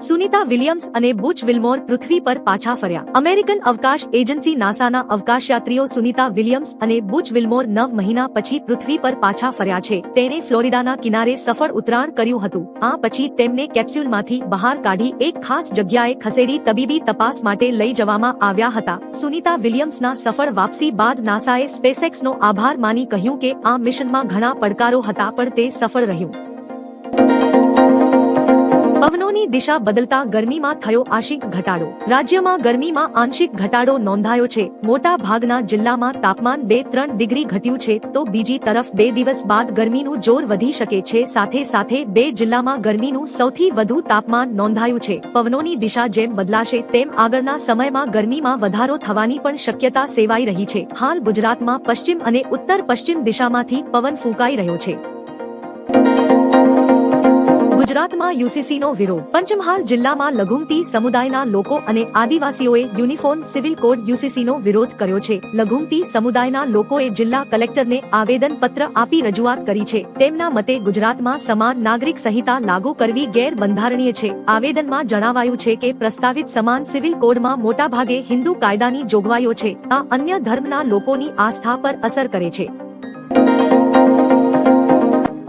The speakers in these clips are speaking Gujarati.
સુનિતા વિલિયમ્સ અને બુચ વિલ્મોર પૃથ્વી પર પાછા ફર્યા. અમેરિકન અવકાશ એજન્સી નાસાના અવકાશયાત્રીઓ સુનિતા વિલિયમ્સ અને બુચ વિલ્મોર નવ મહિના પછી પૃથ્વી પર પાછા ફર્યા છે. તેણે ફ્લોરિડાના કિનારે સફળ ઉતરાણ કર્યું હતું. આ પછી તેમને કેપ્સ્યુલમાંથી બહાર કાઢી એક ખાસ જગ્યાએ ખસેડી તબીબી તપાસ માટે લઈ જવામાં આવ્યા હતા. સુનિતા વિલિયમ્સના સફળ વાપસી બાદ નાસાએ સ્પેસએક્સનો આભાર માની કહ્યું કે આ મિશનમાં ઘણા પડકારો હતા, પણ તે સફળ રહ્યું. પવનોની દિશા બદલતા ગરમીમાં થયો આંશિક ઘટાડો. રાજ્યમાં ગરમીમાં આંશિક ઘટાડો નોંધાયો છે. મોટા ભાગના જિલ્લામાં તાપમાન બે ત્રણ ડિગ્રી ઘટ્યું છે તો બીજી તરફ બે દિવસ બાદ ગરમીનું જોર વધી શકે છે. સાથે સાથે બે જિલ્લામાં ગરમીનું સૌથી વધુ તાપમાન નોંધાયું છે. પવનોની દિશા જેમ બદલાશે તેમ આગળના સમયમાં ગરમીમાં વધારો થવાની પણ શક્યતા સેવાઈ રહી છે. હાલ ગુજરાતમાં પશ્ચિમ અને ઉત્તર પશ્ચિમ દિશામાંથી પવન ફૂંકાઈ રહ્યો છે. ગુજરાતમાં યુસીસીનો વિરોધ. પંચમહાલ જિલ્લામાં લઘુમતી સમુદાયના લોકો અને આદિવાસીઓએ યુનિફોર્મ સિવિલ કોડ યુસીસીનો વિરોધ કર્યો છે. લઘુમતી સમુદાયના લોકોએ જિલ્લા કલેક્ટરને આવેદન પત્ર આપી રજૂઆત કરી છે. તેમના મતે ગુજરાતમાં સમાન નાગરિક સંહિતા લાગુ કરવી ગેરબંધારણીય છે. આવેદનમાં જણાવાયું છે કે પ્રસ્તાવિત સમાન સિવિલ કોડમાં મોટાભાગે હિન્દુ કાયદાની જોગવાઈઓ છે. આ અન્ય ધર્મના લોકોની આસ્થા પર અસર કરે છે.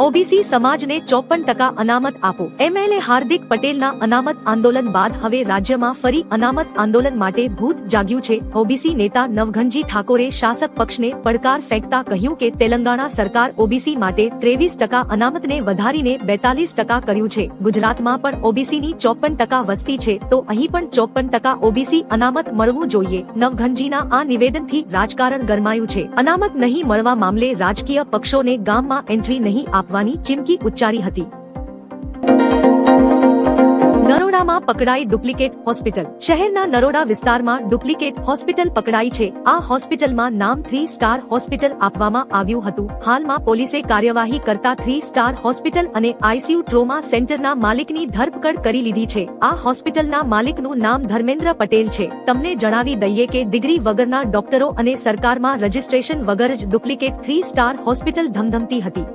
ઓબીસી સમાજને ચોપન ટકા અનામત આપો. એમએલએ હાર્દિક પટેલના અનામત આંદોલન બાદ હવે રાજ્યમાં ફરી અનામત આંદોલન માટે ભૂત જાગ્યું છે. ઓબીસી નેતા નવઘનજી ઠાકોરે શાસક પક્ષને પડકાર ફેંકતા કહ્યું કે તેલંગાણા સરકાર ઓબીસી માટે ત્રેવીસ ટકા અનામતને વધારીને બેતાલીસ ટકા કર્યું છે. ગુજરાતમાં પણ ઓબીસીની ચોપન ટકા વસ્તી છે તો અહીં પણ ચોપન ટકા ઓબીસી અનામત મળવું જોઈએ. નવઘણજીના આ નિવેદનથી રાજકારણ ગરમાયું છે. અનામત નહીં મળવા મામલે રાજકીય પક્ષોને ગામમાં એન્ટ્રી નહીં આપવાની ચીમકી ઉચ્ચારી હતી. નરોડામાં પકડાઈ ડુપ્લિકેટ હોસ્પિટલ. શહેરના નરોડા વિસ્તારમાં ડુપ્લિકેટ હોસ્પિટલ પકડાઈ છે. આ હોસ્પિટલમાં નામ થ્રી સ્ટાર હોસ્પિટલ આપવામાં આવ્યું હતું. હાલમાં પોલીસે કાર્યવાહી કરતા થ્રી સ્ટાર હોસ્પિટલ અને આઈસીયુ ટ્રોમા સેન્ટરના માલિકની ધરપકડ કરી લીધી છે. આ હોસ્પિટલના માલિકનું નામ ધર્મેન્દ્ર પટેલ છે. તમને જણાવી દઈએ કે ડિગ્રી વગરના ડોક્ટરો અને સરકારમાં રજીસ્ટ્રેશન વગર જ ડુપ્લિકેટ થ્રી સ્ટાર હોસ્પિટલ ધમધમતી હતી.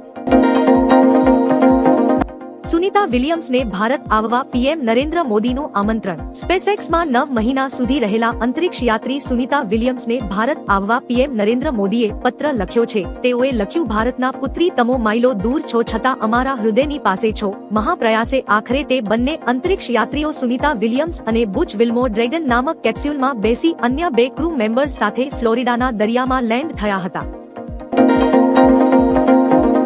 સુનિતા વિલિયમ્સને ભારત આવવા પીએમ નરેન્દ્ર મોદીનું આમંત્રણ. સ્પેસએક્સમાં નવ મહિના સુધી રહેલા અંતરિક્ષ યાત્રી સુનિતા વિલિયમ્સને ભારત આવવા પીએમ નરેન્દ્ર મોદીએ પત્ર લખ્યો છે. તેઓએ લખ્યું, ભારતના પુત્રી તમો માઇલો દૂર છો છતાં અમારા હૃદયની પાસે છો. મહાપ્રયાસે આખરે તે બંને અંતરિક્ષ યાત્રીઓ સુનિતા વિલિયમ્સ અને બુચ વિલ્મો ડ્રેગન નામક કેપ્સ્યુલમાં બેસી અન્ય બે ક્રૂ મેમ્બર્સ સાથે ફ્લોરિડાના દરિયામાં લેન્ડ થયા હતા.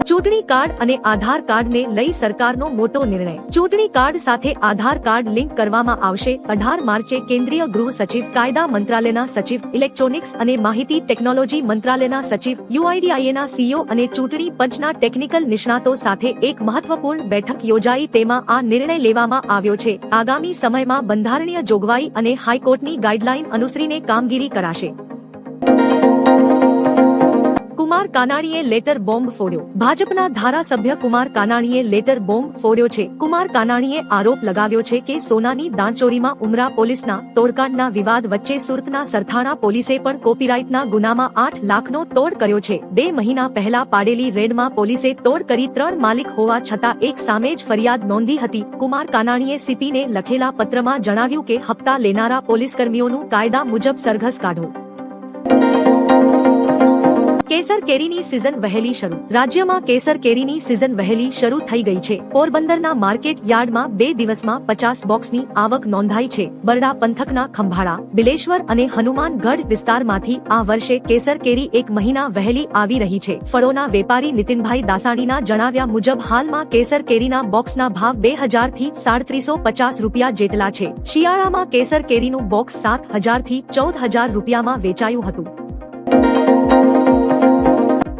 ચૂંટણી કાર્ડ અને આધાર કાર્ડને લઈ સરકારનો મોટો નિર્ણય. ચૂંટણી કાર્ડ સાથે આધાર કાર્ડ લિંક કરવામાં આવશે. અઢાર માર્ચે કેન્દ્રીય ગૃહ સચિવ, કાયદા મંત્રાલયના સચિવ, ઇલેક્ટ્રોનિક્સ અને માહિતી ટેકનોલોજી મંત્રાલયના સચિવ, યુઆઈડીઆઈએના સીઓ અને ચૂંટણી પંચના ટેકનિકલ નિષ્ણાતો સાથે એક મહત્વપૂર્ણ બેઠક યોજાઈ. તેમાં આ નિર્ણય લેવામાં આવ્યો છે. આગામી સમયમાં બંધારણીય જોગવાઈ અને હાઈકોર્ટની ગાઈડલાઈન અનુસરીને કામગીરી કરાશે. કુમાર કાનાણીએ લેટર બોમ્બ ફોડ્યો. ભાજપના ધારાસભ્ય કુમાર કાનાણીએ લેટર બોમ્બ ફોડ્યો છે. કુમાર કાનાણીએ આરોપ લગાવ્યો છે કે સોનાની દાણચોરીમાં ઉમરા પોલીસના તોડકાંડના વિવાદ વચ્ચે સુરતના સરથાણા પોલીસે પણ કોપીરાઇટના ગુનામાં આઠ લાખનો તોડ કર્યો છે. બે મહિના પહેલા પાડેલી રેડમાં પોલીસે તોડ કરી ત્રણ માલિક હોવા છતાં એક સામે જ ફરિયાદ નોંધી હતી. કુમાર કાનાણીએ સીપીને લખેલા પત્રમાં જણાવ્યું કે હપ્તા લેનારા પોલીસકર્મીઓનું કાયદા મુજબ સરઘસ કાઢો. કેસર કેરીની સિઝન વહેલી શરૂ. રાજ્યમાં કેસર કેરીની સિઝન વહેલી શરૂ થઈ ગઈ છે. પોરબંદરના માર્કેટ યાર્ડમાં બે દિવસમાં પચાસ બોક્સની આવક નોંધાઈ છે. બરડા પંથકના ખંભાળા, બિલેશ્વર અને હનુમાનગઢ વિસ્તારમાંથી આ વર્ષે કેસર કેરી એક મહિના વહેલી આવી રહી છે. ફળોના વેપારી નીતિનભાઈ દાસાણીના જણાવ્યા મુજબ હાલમાં કેસર કેરીના બોક્સના ભાવ બે હજારથી સાડત્રીસો પચાસ રૂપિયા જેટલા છે. શિયાળામાં કેસર કેરીનું બોક્સ સાત હજારથી ચૌદ હજાર રૂપિયામાં વેચાયું હતું.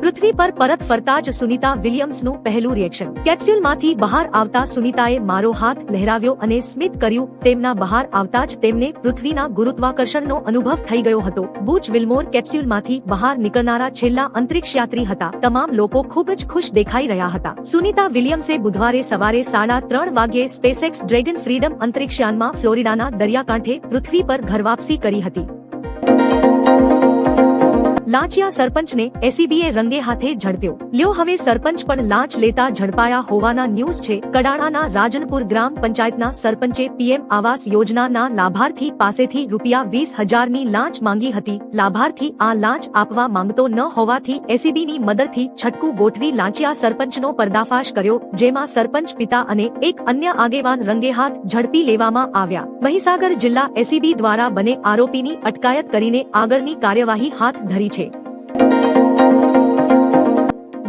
પૃથ્વી પર પરત ફરતા જ સુનિતા વિલિયમ્સનું પહેલું રિએક્શન કેપ્સ્યુલમાંથી બહાર આવતા સુનિતાએ મારો હાથ લહેરાવ્યો અને સ્મિત કર્યું, તેમના બહાર આવતા જ તેમને પૃથ્વીના ગુરુત્વાકર્ષણનો અનુભવ થઈ ગયો હતો. બુચ વિલ્મોર કેપ્સ્યુલમાંથી બહાર નીકળનારા છેલ્લા અંતરિક્ષયાત્રી હતા. તમામ લોકો ખૂબ જ ખુશ દેખાઈ રહ્યા હતા. સુનિતા વિલિયમ્સે બુધવારે સવારે સાડા ત્રણ વાગ્યે સ્પેસએક્સ ડ્રેગન ફ્રીડમ અંતરિક્ષયાનમાં ફ્લોરિડાના દરિયાકાંઠે પૃથ્વી પર ઘરવાપસી કરી હતી. લાંચિયા સરપંચને એસીબીએ રંગે હાથે ઝડપ્યો. લ્યો હવે સરપંચ પણ લાંચ લેતા ઝડપાયા હોવાના ન્યૂઝ છે. કડાણાના રાજનપુર ગ્રામ પંચાયતના સરપંચે પીએમ આવાસ યોજનાના લાભાર્થી પાસેથી રૂપિયા વીસ હજારની લાંચ માંગી હતી. લાભાર્થી આ લાંચ આપવા માંગતો ન હોવાથી એસીબીની મદદથી છટકું ગોઠવી લાંચિયા સરપંચનો પર્દાફાશ કર્યો, જેમાં સરપંચ પિતા અને એક અન્ય આગેવાન રંગે હાથ ઝડપી લેવામાં આવ્યા. મહીસાગર જિલ્લા એસીબી દ્વારા બને આરોપીની અટકાયત કરીને આગળની કાર્યવાહી હાથ ધરી છે.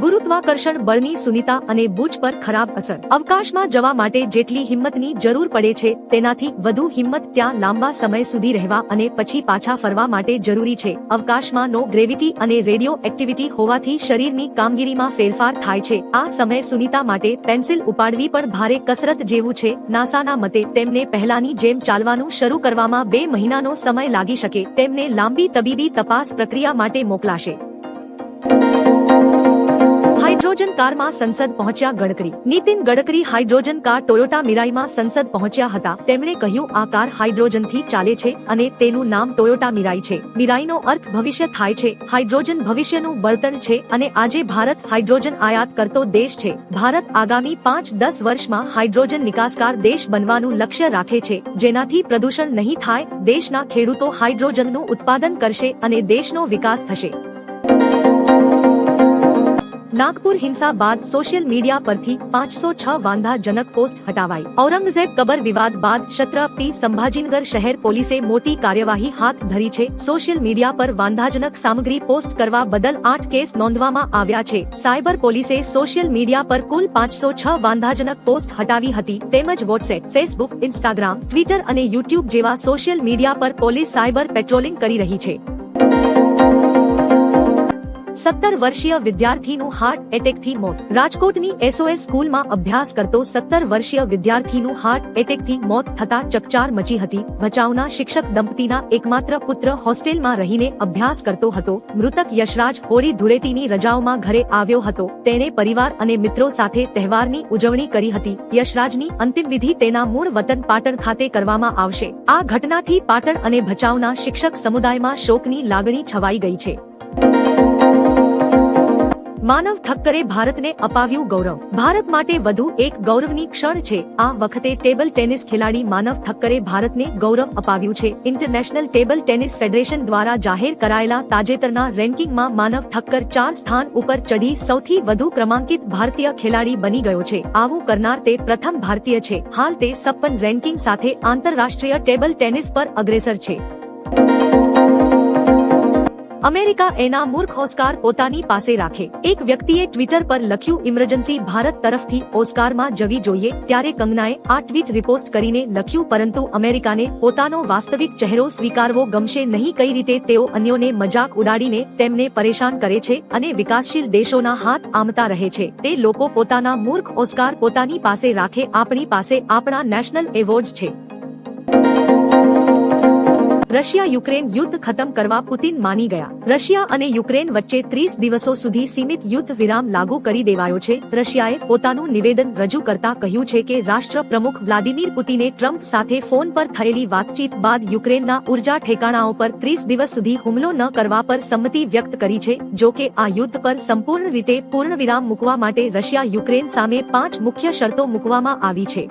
ગુરુત્વાકર્ષણ બળની સુનિતા અને બુજ પર ખરાબ અસર. અવકાશમાં જવા માટે જેટલી હિંમતની જરૂર પડે છે, તેનાથી વધુ હિંમત ત્યાં લાંબા સમય સુધી રહેવા અને પછી પાછા ફરવા માટે જરૂરી છે. અવકાશમાં નો ગ્રેવિટી અને રેડિયો એક્ટિવિટી હોવાથી શરીરની કામગીરીમાં ફેરફાર થાય છે. આ સમય સુનિતા માટે પેન્સિલ ઉપાડવી પણ ભારે કસરત જેવું છે. નાસાના મતે, તેમને પહેલાની જેમ ચાલવાનું શરૂ કરવામાં બે મહિનાનો સમય લાગી શકે. તેમને લાંબી તબીબી તપાસ પ્રક્રિયા માટે મોકલાશે. હાઇડ્રોજન કારમાં સંસદ પહોંચ્યા Gadkari. Nitin Gadkari hydrogen car Toyota મિરાઈમાં સંસદ પહોંચ્યા હતા. તેમણે કહ્યું, આ કાર હાઇડ્રોજનથી ચાલે છે અને તેનું નામ ટોયોટા મિરાઈ છે. મિરાઈનો અર્થ ભવિષ્ય થાય છે. હાઇડ્રોજન ભવિષ્યનું બળતણ છે અને આજે ભારત હાઇડ્રોજન આયાત કરતો દેશ છે. ભારત આગામી પાંચ દસ વર્ષમાં હાઇડ્રોજન નિકાસકાર દેશ બનવાનું લક્ષ્ય રાખે છે. જેનાથી પ્રદૂષણ નહીં થાય, દેશના ખેડૂતો હાઇડ્રોજનનું ઉત્પાદન કરશે અને દેશનો વિકાસ થશે. નાગપુર હિંસા બાદ સોશિયલ મીડિયા પરથી પાંચસો છ વાંધાજનક પોસ્ટ હટાવાઈ. ઔરંગઝેબ કબર વિવાદ બાદ શત્રાપતી સંભાજીનગર શહેર પોલીસે મોટી કાર્યવાહી હાથ ધરી છે. સોશિયલ મીડિયા પર વાંધાજનક સામગ્રી પોસ્ટ કરવા બદલ આઠ કેસ નોંધવામાં આવ્યા છે. સાયબર પોલીસે સોશિયલ મીડિયા પર કુલ પાંચસો છ વાંધાજનક પોસ્ટ હટાવી હતી. તેમજ વોટ્સએપ, ફેસબુક, ઇન્સ્ટાગ્રામ, ટ્વિટર અને યુટ્યુબ જેવા સોશિયલ મીડિયા પર પોલીસ સાયબર પેટ્રોલિંગ કરી રહી છે. સત્તર વર્ષીય વિદ્યાર્થીનું હાર્ટ એટેકથી મોત. રાજકોટની એસઓએસ સ્કૂલમાં અભ્યાસ કરતો સત્તર વર્ષીય વિદ્યાર્થીનું હાર્ટ એટેકથી મોત થતા ચકચાર મચી હતી. ભચાઉના શિક્ષક દંપતીના એકમાત્ર પુત્ર હોસ્ટેલમાં રહીને અભ્યાસ કરતો હતો. મૃતક યશરાજ હોળી ધૂળેટીની રજાઓમાં ઘરે આવ્યો હતો. તેણે પરિવાર અને મિત્રો સાથે તહેવારની ઉજવણી કરી હતી. યશરાજની અંતિમ વિધિ તેના મૂળ વતન પાટણ ખાતે કરવામાં આવશે. આ ઘટનાથી પાટણ અને ભચાઉના શિક્ષક સમુદાયમાં શોકની લાગણી છવાઈ ગઈ છે. માનવ ઠક્કરે ભારતને અપાવ્યું ગૌરવ. ભારત માટે વધુ એક ગૌરવની ક્ષણ છે. આ વખતે ટેબલ ટેનિસ ખેલાડી માનવ ઠક્કરે ભારતને ગૌરવ અપાવ્યું છે. ઇન્ટરનેશનલ ટેબલ ટેનિસ ફેડરેશન દ્વારા જાહેર કરાયેલા તાજેતરના રેન્કિંગમાં માનવ ઠક્કર ચાર સ્થાન ઉપર ચઢી સૌથી વધુ ક્રમાંકિત ભારતીય ખેલાડી બની ગયો છે. આવું કરનાર તે પ્રથમ ભારતીય છે. હાલ તે સપ્પન રેન્કિંગ સાથે આંતરરાષ્ટ્રીય ટેબલ ટેનિસ પર અગ્રેસર છે. અમેરિકા એના મૂર્ખ ઓસ્કાર પોતાની પાસે રાખે. એક વ્યક્તિએ ટ્વિટર પર લખ્યું, ઇમરજન્સી ભારત તરફથી ઓસ્કારમાં જવી જોઈએ. ત્યારે કંગનાએ આ ટ્વીટ રિપોસ્ટ કરીને લખ્યું, પરંતુ અમેરિકાને પોતાનો વાસ્તવિક ચહેરો સ્વીકારવો ગમશે નહીં. કઈ રીતે તેઓ અન્યોને મજાક ઉડાડીને તેમને પરેશાન કરે છે અને વિકાસશીલ દેશોના હાથ આમતા રહે છે. તે લોકો પોતાના મૂર્ખ ઓસ્કાર પોતાની પાસે રાખે, આપણી પાસે આપણા નેશનલ એવોર્ડ્સ છે. રશિયા યુક્રેન યુદ્ધ ખતમ કરવા પુતિન માની ગયા. રશિયા અને યુક્રેન વચ્ચે ત્રીસ દિવસો સુધી સીમિત યુદ્ધ વિરામ લાગુ કરી દેવાયો છે. રશિયાએ પોતાનું નિવેદન રજૂ કરતા કહ્યું છે કે રાષ્ટ્ર પ્રમુખ વ્લાદિમીર પુતિને ટ્રમ્પ સાથે ફોન પર થયેલી વાતચીત બાદ યુક્રેનના ઊર્જા ઠેકાણાઓ પર ત્રીસ દિવસ સુધી હુમલો ન કરવા પર સંમતિ વ્યક્ત કરી છે. જો કે આ યુદ્ધ પર સંપૂર્ણ રીતે પૂર્ણ વિરામ મૂકવા માટે રશિયા યુક્રેન સામે પાંચ મુખ્ય શરતો મૂકવામાં આવી છે.